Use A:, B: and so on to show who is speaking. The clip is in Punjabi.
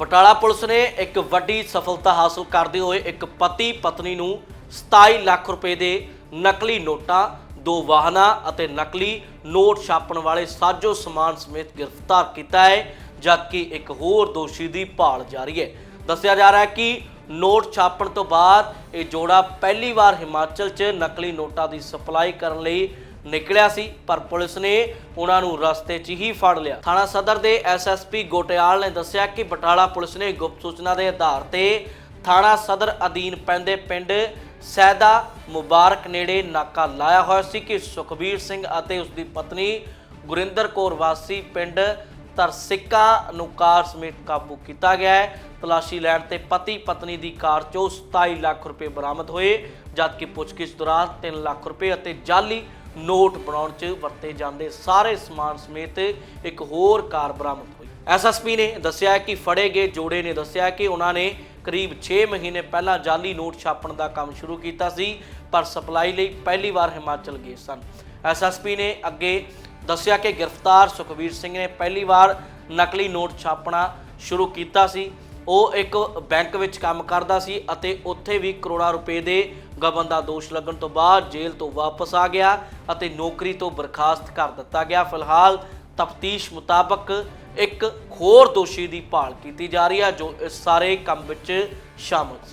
A: ਬਟਾਲਾ ਪੁਲਿਸ ਨੇ ਇੱਕ ਵੱਡੀ ਸਫਲਤਾ ਹਾਸਲ ਕਰਦੇ ਹੋਏ ਇੱਕ ਪਤੀ ਪਤਨੀ ਨੂੰ 27 ਲੱਖ ਰੁਪਏ ਦੇ ਨਕਲੀ ਨੋਟਾਂ, ਦੋ ਵਾਹਨਾਂ ਅਤੇ ਨਕਲੀ ਨੋਟ ਛਾਪਣ ਵਾਲੇ ਸਾਜੋ ਸਮਾਨ ਸਮੇਤ ਗ੍ਰਿਫਤਾਰ ਕੀਤਾ ਹੈ, ਜਦਕਿ ਇੱਕ ਹੋਰ ਦੋਸ਼ੀ ਦੀ ਭਾਲ ਜਾਰੀ ਹੈ। ਦੱਸਿਆ ਜਾ ਰਿਹਾ ਹੈ ਕਿ ਨੋਟ ਛਾਪਣ ਤੋਂ ਬਾਅਦ ਇਹ ਜੋੜਾ ਪਹਿਲੀ ਵਾਰ ਹਿਮਾਚਲ 'ਚ ਨਕਲੀ ਨੋਟਾਂ ਦੀ ਸਪਲਾਈ ਕਰਨ ਲਈ ਨਿਕਲਿਆ ਸੀ, ਪਰ ਪੁਲਿਸ ਨੇ ਉਹਨਾਂ ਨੂੰ ਰਸਤੇ 'ਚ ਹੀ ਫੜ ਲਿਆ। ਥਾਣਾ ਸਦਰ ਦੇ ਐਸਐਸਪੀ ਗੋਟਿਆਲ ਨੇ ਦੱਸਿਆ ਕਿ ਬਟਾਲਾ ਪੁਲਿਸ ਨੇ ਗੁਪਤ ਸੂਚਨਾ ਦੇ ਆਧਾਰ ਤੇ ਥਾਣਾ ਸਦਰ ਅਧੀਨ ਪੈਂਦੇ ਪਿੰਡ ਸੈਦਾ ਮੁਬਾਰਕ ਨੇੜੇ ਨਾਕਾ ਲਾਇਆ ਹੋਇਆ ਸੀ ਕਿ ਸੁਖਬੀਰ ਸਿੰਘ ਅਤੇ ਉਸ ਦੀ ਪਤਨੀ ਗੁਰਿੰਦਰ ਕੌਰ ਵਾਸੀ ਪਿੰਡ ਤਰਸਿੱਕਾ ਨੂੰ ਕਾਰ ਸਮੇਤ ਕਾਬੂ ਕੀਤਾ ਗਿਆ ਹੈ। ਤਲਾਸ਼ੀ ਲੈਣ ਤੇ ਪਤੀ ਪਤਨੀ ਦੀ ਕਾਰ ਚੋਂ 27 ਲੱਖ ਰੁਪਏ ਬਰਾਮਦ ਹੋਏ, ਜਦਕਿ ਪੁੱਛਗਿੱਛ ਦੌਰਾਨ 3 ਲੱਖ ਰੁਪਏ ਅਤੇ ਜਾਲੀ ਨੋਟ ਬਣਾਉਣ 'ਚ ਵਰਤੇ ਜਾਂਦੇ ਸਾਰੇ ਸਮਾਨ ਸਮੇਤ ਇੱਕ ਹੋਰ ਕਾਰ ਬਰਾਮਦ ਹੋਈ। ਐਸਐਸਪੀ ਨੇ ਦੱਸਿਆ ਕਿ ਫੜੇ ਗਏ ਜੋੜੇ ਨੇ ਦੱਸਿਆ ਕਿ ਉਹਨਾਂ ਨੇ ਕਰੀਬ 6 ਮਹੀਨੇ ਪਹਿਲਾਂ ਜਾਲੀ ਨੋਟ ਛਾਪਣ ਦਾ ਕੰਮ ਸ਼ੁਰੂ ਕੀਤਾ ਸੀ, ਪਰ ਸਪਲਾਈ ਲਈ ਪਹਿਲੀ ਵਾਰ ਹਿਮਾਚਲ ਗਏ ਸਨ। ਐਸਐਸਪੀ ਨੇ ਅੱਗੇ ਦੱਸਿਆ ਕਿ ਗ੍ਰਿਫਤਾਰ ਸੁਖਵੀਰ ਸਿੰਘ ਨੇ ਪਹਿਲੀ ਵਾਰ ਨਕਲੀ ਨੋਟ ਛਾਪਣਾ ਸ਼ੁਰੂ ਕੀਤਾ ਸੀ ਉਹ ਇੱਕ ਬੈਂਕ ਵਿੱਚ ਕੰਮ ਕਰਦਾ ਸੀ ਅਤੇ ਉੱਥੇ ਵੀ ਕਰੋੜਾਂ ਰੁਪਏ ਦੇ ਗਬਨ ਦਾ ਦੋਸ਼ ਲੱਗਣ ਤੋਂ ਬਾਅਦ ਜੇਲ੍ਹ ਤੋਂ ਵਾਪਸ ਆ ਗਿਆ ਅਤੇ ਨੌਕਰੀ ਤੋਂ ਬਰਖਾਸਤ ਕਰ ਦਿੱਤਾ ਗਿਆ। ਫਿਲਹਾਲ ਤਫਤੀਸ਼ ਮੁਤਾਬਕ ਇੱਕ ਹੋਰ ਦੋਸ਼ੀ ਦੀ ਭਾਲ ਕੀਤੀ ਜਾ ਰਹੀ ਹੈ ਜੋ ਇਸ ਸਾਰੇ ਕੰਮ ਵਿੱਚ ਸ਼ਾਮਲ ਸੀ।